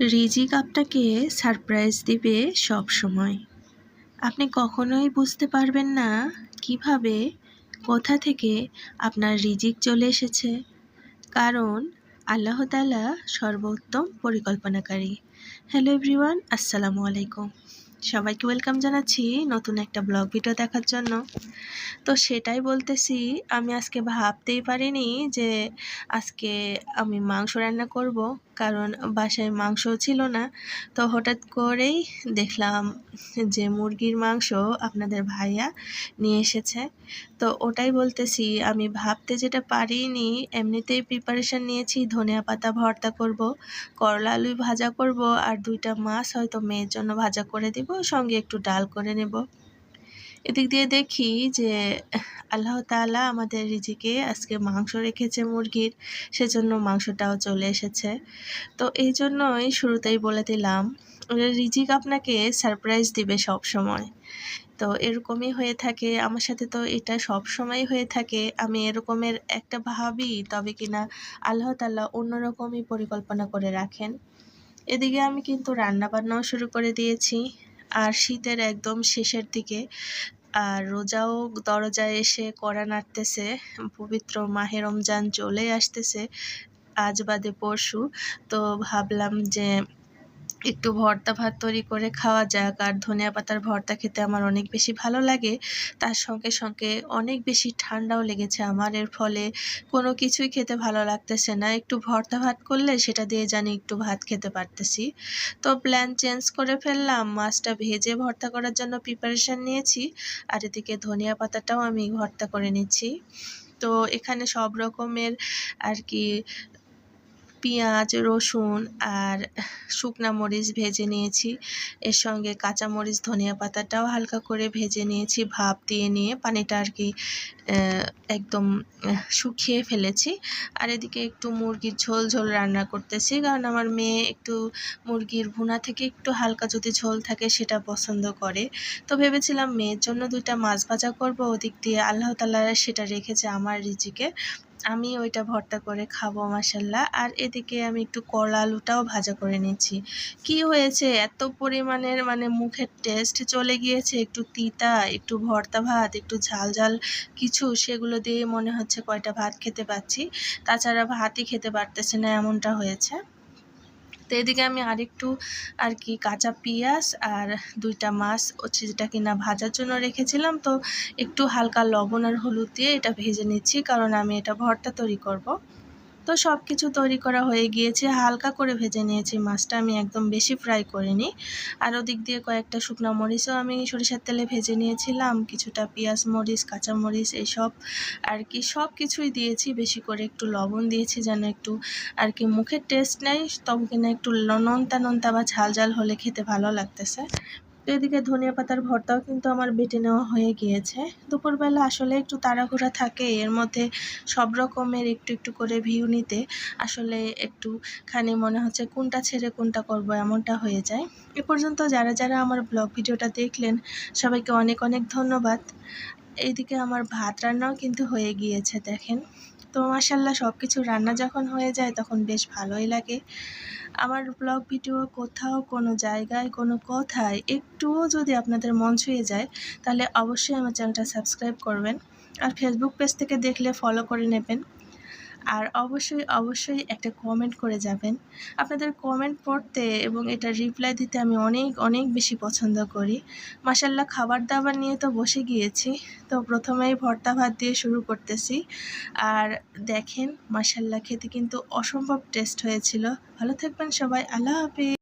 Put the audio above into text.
রিজিক আপনাকে সারপ্রাইজ দিবে সব সময়। আপনি কখনোই বুঝতে পারবেন না কীভাবে, কোথা থেকে আপনার রিজিক চলে এসেছে। কারণ আল্লাহ তালা সর্বোত্তম পরিকল্পনাকারী। হ্যালো এভরিওয়ান, আসসালামু আলাইকুম। সবাইকে ওয়েলকাম জানাচ্ছি নতুন একটা ব্লগ ভিডিও দেখার জন্য। তো সেটাই বলতেছি, আমি আজকে ভাবতেই পারিনি যে আজকে আমি মাংস রান্না করব। কারণ বাসায় মাংস ছিল না। তো হঠাৎ করেই দেখলাম যে মুরগির মাংস আপনাদের ভাইয়া নিয়ে এসেছে। তো ওটাই বলতেছি, আমি ভাবতে যেটা পারিনি, এমনিতেই প্রিপারেশান নিয়েছি, ধনিয়া পাতা ভর্তা করব, করলা আলু ভাজা করব, আর দুইটা মাছ হয়তো মেয়ের জন্য ভাজা করে দিব, সঙ্গে একটু ডাল করে নেব। এদিক দিয়ে দেখি যে, আল্লাহ তাআলা আমাদের রিজিকে আজকে মাংস রেখেছে মুরগির, সেজন্য মাংসটাও চলে এসেছে। তো এই জন্যই শুরুতেই বলে দিলাম, রিজিক আপনাকে সারপ্রাইজ দিবে সব সময় তো এরকমই হয়ে থাকে, আমার সাথে তো এটা সব সময় হয়ে থাকে। আমি এরকমের একটা ভাবি, তবে কিনা আল্লাহ তাল্লাহ অন্যরকমই পরিকল্পনা করে রাখেন। এদিকে আমি কিন্তু রান্না বান্নাও শুরু করে দিয়েছি। আর শীতের একদম শেষের দিকে, আর রোজাও দরজায় এসে কড়া নাড়তেছে, পবিত্র মাহে রমজান চলে আসতেছে, আজ বাদে পরশু। তো ভাবলাম যে একটু ভর্তা ভাত তৈরি করে খাওয়া যাক, আর ধনিয়া পাতার ভর্তা খেতে আমার অনেক বেশি ভালো লাগে। তার সঙ্গে সঙ্গে অনেক বেশি ঠান্ডাও লেগেছে আমার, এর ফলে কোনো কিছুই খেতে ভালো লাগতেছে না। একটু ভর্তা ভাত করলে সেটা দিয়ে জানি একটু ভাত খেতে পারতেছি। তো প্ল্যান চেঞ্জ করে ফেললাম, মাছটা ভেজে ভর্তা করার জন্য প্রিপারেশান নিয়েছি, আর এদিকে ধনিয়া পাতাটাও আমি ভর্তা করে নিচ্ছি। তো এখানে সব রকমের আর কি পেঁয়াজ, রসুন আর শুকনা মরিচ ভেজে নিয়েছি। এর সঙ্গে কাঁচা মরিচ, ধনিয়া পাতাটাও হালকা করে ভেজে নিয়েছি, ভাপ দিয়ে নিয়ে পানিটা আর কি একদম শুকিয়ে ফেলেছি। আর এদিকে একটু মুরগির ঝোল ঝোল রান্না করতেছি, কারণ আমার মেয়ে একটু মুরগির ভুনা থেকে একটু হালকা যদি ঝোল থাকে সেটা পছন্দ করে। তো ভেবেছিলাম মেয়ের জন্য দুইটা মাছ ভাজা করব, ওদিক দিয়ে আল্লাহ তালা সেটা রেখেছে আমার রিজিকে আমি ওইটা ভর্তা করে খাব মাসাল্লাহ আর এদিকে আমি একটু কলা আলুটাও ভাজা করে নিচ্ছি। কি হয়েছে? এত পরিমাণের মানে মুখের টেস্ট চলে গিয়েছে, একটু তিতা, একটু ভর্তা ভাত, একটু ঝাল ঝাল কিছু, সেগুলো দিয়ে মনে হচ্ছে কয়টা ভাত খেতে পাচ্ছি। তাছাড়া ভাতই খেতে পারতেছে না, এমনটা হয়েছে। তো এদিকে আমি আরেকটু আর কি কাঁচা পেঁয়াজ আর দুইটা মাছ হচ্ছে যেটা কিনা ভাজার জন্য রেখেছিলাম তো একটু হালকা লবণ আর হলুদ দিয়ে এটা ভেজে নিচ্ছি, কারণ আমি এটা ভর্তা তৈরি করব। তো সব কিছু তৈরি করা হয়ে গিয়েছে। হালকা করে ভেজে নিয়েছি মাছটা, আমি একদম বেশি ফ্রাই করিনি। আর ওদিক দিয়ে কয়েকটা শুকনো মরিচও আমি সরিষার তেলে ভেজে নিয়েছিলাম। কিছুটা পেঁয়াজ মরিচ, কাঁচা মরিচ এইসব আর কি সব কিছুই দিয়েছি। বেশি করে একটু লবণ দিয়েছি যেন একটু আর কি মুখের টেস্ট নেই, তবে কিনা একটু নোনতা নোনতা বা ঝাল ঝাল হলে খেতে ভালো লাগতেছে। তো এদিকে ধনিয়া পাতার ভর্তাও কিন্তু আমার বেটে নেওয়া হয়ে গিয়েছে। দুপুরবেলা আসলে একটু তাড়াহুড়া থাকে, এর মধ্যে সব রকমের একটু একটু করে ভিউ নিতে। আসলে একটুখানি মনে হচ্ছে কোনটা ছেড়ে কোনটা করব এমনটা হয়ে যায়। এ পর্যন্ত যারা যারা আমার ব্লগ ভিডিওটা দেখলেন, সবাইকে অনেক অনেক ধন্যবাদ। এইদিকে আমার ভাত রান্নাও কিন্তু হয়ে গিয়েছে, দেখেন। তো মাসাল্লাহ সব কিছু রান্না যখন হয়ে যায় তখন বেশ ভালোই লাগে। আমার ব্লগ ভিডিও কোথাও কোনো জায়গায় কোনো কথায় একটুও যদি আপনাদের মন ছুঁয়ে যায় তাহলে অবশ্যই আমার চ্যানেলটা সাবস্ক্রাইব করবেন। আর ফেসবুক পেজ থেকে দেখলে ফলো করে নেবেন। আর অবশ্যই অবশ্যই একটা কমেন্ট করে যাবেন। আপনাদের কমেন্ট পড়তে এবং এটা রিপ্লাই দিতে আমি অনেক অনেক বেশি পছন্দ করি। মাসাল্লাহ খাবার দাবার নিয়ে তো বসে গিয়েছি। তো প্রথমেই ভর্তা ভাত দিয়ে শুরু করতেছি। আর দেখেন মাসাল্লাহ খেতে কিন্তু অসম্ভব টেস্ট হয়েছিল। ভালো থাকবেন সবাই, আল্লাহ হাফিজ।